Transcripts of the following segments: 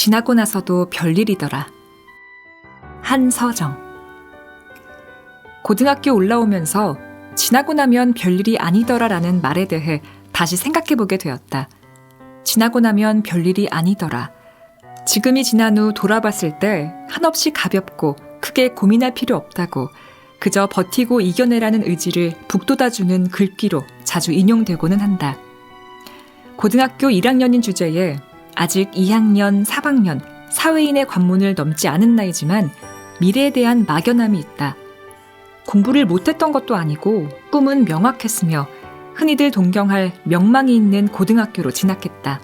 지나고 나서도 별일이더라. 한서정. 고등학교 올라오면서 지나고 나면 별일이 아니더라라는 말에 대해 다시 생각해보게 되었다. 지나고 나면 별일이 아니더라. 지금이 지난 후 돌아봤을 때 한없이 가볍고 크게 고민할 필요 없다고 그저 버티고 이겨내라는 의지를 북돋아주는 글귀로 자주 인용되고는 한다. 고등학교 1학년인 주제에 아직 2학년, 3학년, 사회인의 관문을 넘지 않은 나이지만 미래에 대한 막연함이 있다. 공부를 못했던 것도 아니고 꿈은 명확했으며 흔히들 동경할 명망이 있는 고등학교로 진학했다.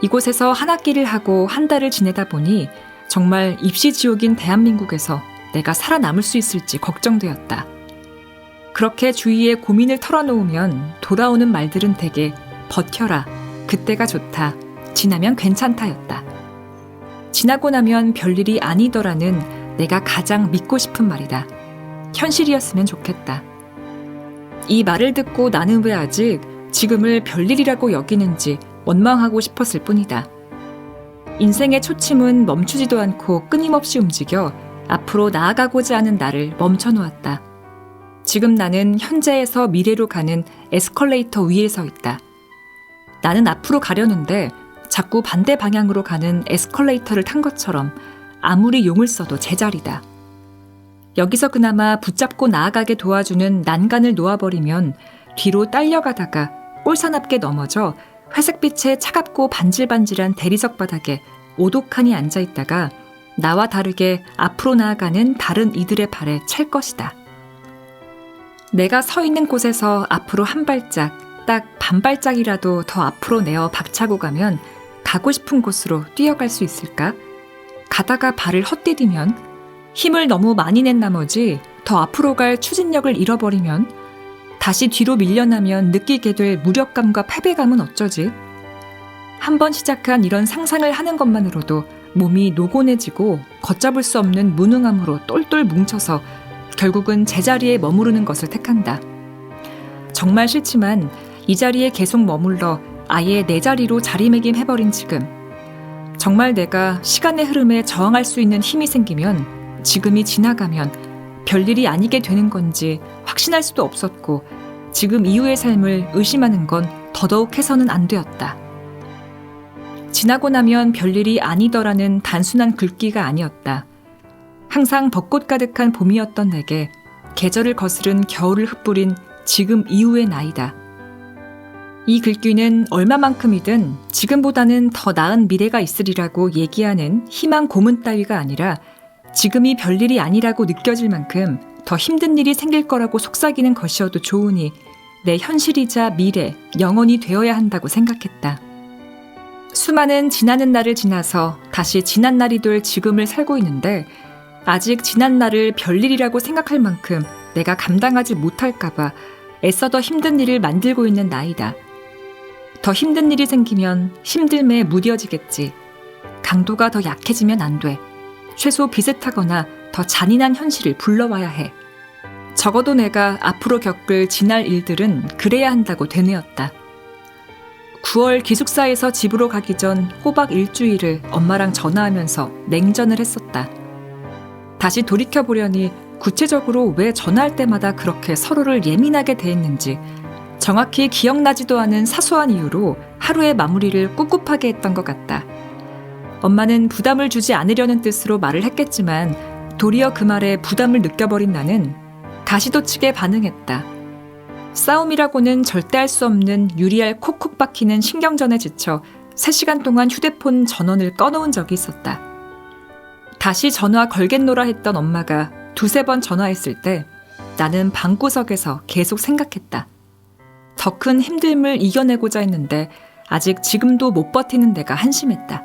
이곳에서 한 학기를 하고 한 달을 지내다 보니 정말 입시 지옥인 대한민국에서 내가 살아남을 수 있을지 걱정되었다. 그렇게 주위에 고민을 털어놓으면 돌아오는 말들은 대개 버텨라, 그때가 좋다, 지나면 괜찮다였다. 지나고 나면 별일이 아니더라는 내가 가장 믿고 싶은 말이다. 현실이었으면 좋겠다. 이 말을 듣고 나는 왜 아직 지금을 별일이라고 여기는지 원망하고 싶었을 뿐이다. 인생의 초침은 멈추지도 않고 끊임없이 움직여 앞으로 나아가고자 하는 나를 멈춰놓았다. 지금 나는 현재에서 미래로 가는 에스컬레이터 위에 서 있다. 나는 앞으로 가려는데 자꾸 반대 방향으로 가는 에스컬레이터를 탄 것처럼 아무리 용을 써도 제자리다. 여기서 그나마 붙잡고 나아가게 도와주는 난간을 놓아버리면 뒤로 딸려가다가 꼴사납게 넘어져 회색빛의 차갑고 반질반질한 대리석 바닥에 오독하니 앉아있다가 나와 다르게 앞으로 나아가는 다른 이들의 발에 찰 것이다. 내가 서 있는 곳에서 앞으로 한 발짝, 딱 반 발짝이라도 더 앞으로 내어 박차고 가면 가고 싶은 곳으로 뛰어갈 수 있을까? 가다가 발을 헛디디면 힘을 너무 많이 낸 나머지 더 앞으로 갈 추진력을 잃어버리면 다시 뒤로 밀려나면 느끼게 될 무력감과 패배감은 어쩌지? 한번 시작한 이런 상상을 하는 것만으로도 몸이 노곤해지고 걷잡을 수 없는 무능함으로 똘똘 뭉쳐서 결국은 제자리에 머무르는 것을 택한다. 정말 싫지만 이 자리에 계속 머물러 아예 내 자리로 자리매김해버린 지금. 정말 내가 시간의 흐름에 저항할 수 있는 힘이 생기면 지금이 지나가면 별일이 아니게 되는 건지 확신할 수도 없었고 지금 이후의 삶을 의심하는 건 더더욱 해서는 안 되었다. 지나고 나면 별일이 아니더라는 단순한 글귀가 아니었다. 항상 벚꽃 가득한 봄이었던 내게 계절을 거스른 겨울을 흩뿌린 지금 이후의 나이다. 이 글귀는 얼마만큼이든 지금보다는 더 나은 미래가 있으리라고 얘기하는 희망 고문 따위가 아니라 지금이 별일이 아니라고 느껴질 만큼 더 힘든 일이 생길 거라고 속삭이는 것이어도 좋으니 내 현실이자 미래, 영원히 되어야 한다고 생각했다. 수많은 지나는 날을 지나서 다시 지난 날이 될 지금을 살고 있는데 아직 지난 날을 별일이라고 생각할 만큼 내가 감당하지 못할까봐 애써 더 힘든 일을 만들고 있는 나이다. 더 힘든 일이 생기면 힘듦에 무뎌지겠지. 강도가 더 약해지면 안 돼. 최소 비슷하거나 더 잔인한 현실을 불러와야 해. 적어도 내가 앞으로 겪을 지날 일들은 그래야 한다고 되뇌었다. 9월 기숙사에서 집으로 가기 전 호박 일주일을 엄마랑 전화하면서 냉전을 했었다. 다시 돌이켜보려니 구체적으로 왜 전화할 때마다 그렇게 서로를 예민하게 대했는지 정확히 기억나지도 않은 사소한 이유로 하루의 마무리를 꿉꿉하게 했던 것 같다. 엄마는 부담을 주지 않으려는 뜻으로 말을 했겠지만 도리어 그 말에 부담을 느껴버린 나는 가시도측에 반응했다. 싸움이라고는 절대 할 수 없는 유리알 콕콕 박히는 신경전에 지쳐 3시간 동안 휴대폰 전원을 꺼놓은 적이 있었다. 다시 전화 걸겠노라 했던 엄마가 두세 번 전화했을 때 나는 방구석에서 계속 생각했다. 더 큰 힘듦을 이겨내고자 했는데 아직 지금도 못 버티는 내가 한심했다.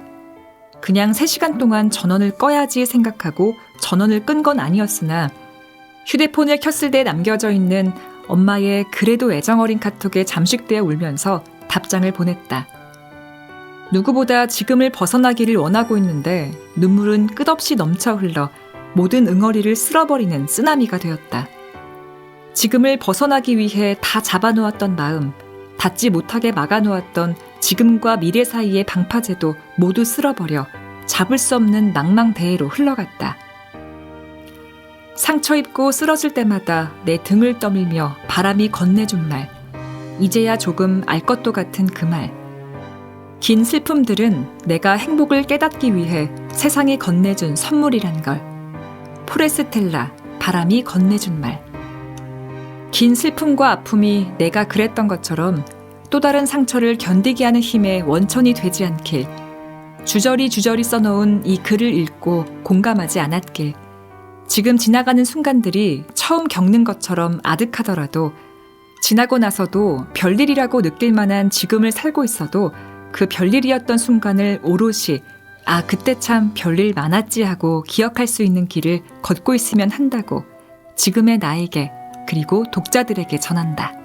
그냥 3시간 동안 전원을 꺼야지 생각하고 전원을 끈 건 아니었으나 휴대폰을 켰을 때 남겨져 있는 엄마의 그래도 애정 어린 카톡에 잠식되어 울면서 답장을 보냈다. 누구보다 지금을 벗어나기를 원하고 있는데 눈물은 끝없이 넘쳐 흘러 모든 응어리를 쓸어버리는 쓰나미가 되었다. 지금을 벗어나기 위해 다 잡아놓았던 마음, 닿지 못하게 막아놓았던 지금과 미래 사이의 방파제도 모두 쓸어버려 잡을 수 없는 망망대해로 흘러갔다. 상처 입고 쓰러질 때마다 내 등을 떠밀며 바람이 건네준 말. 이제야 조금 알 것도 같은 그 말. 긴 슬픔들은 내가 행복을 깨닫기 위해 세상에 건네준 선물이란 걸. 포레스텔라, 바람이 건네준 말. 긴 슬픔과 아픔이 내가 그랬던 것처럼 또 다른 상처를 견디게 하는 힘의 원천이 되지 않길. 주저리 주저리 써놓은 이 글을 읽고 공감하지 않았길. 지금 지나가는 순간들이 처음 겪는 것처럼 아득하더라도 지나고 나서도 별일이라고 느낄 만한 지금을 살고 있어도 그 별일이었던 순간을 오롯이 아, 그때 참 별일 많았지 하고 기억할 수 있는 길을 걷고 있으면 한다고 지금의 나에게 그리고 독자들에게 전한다.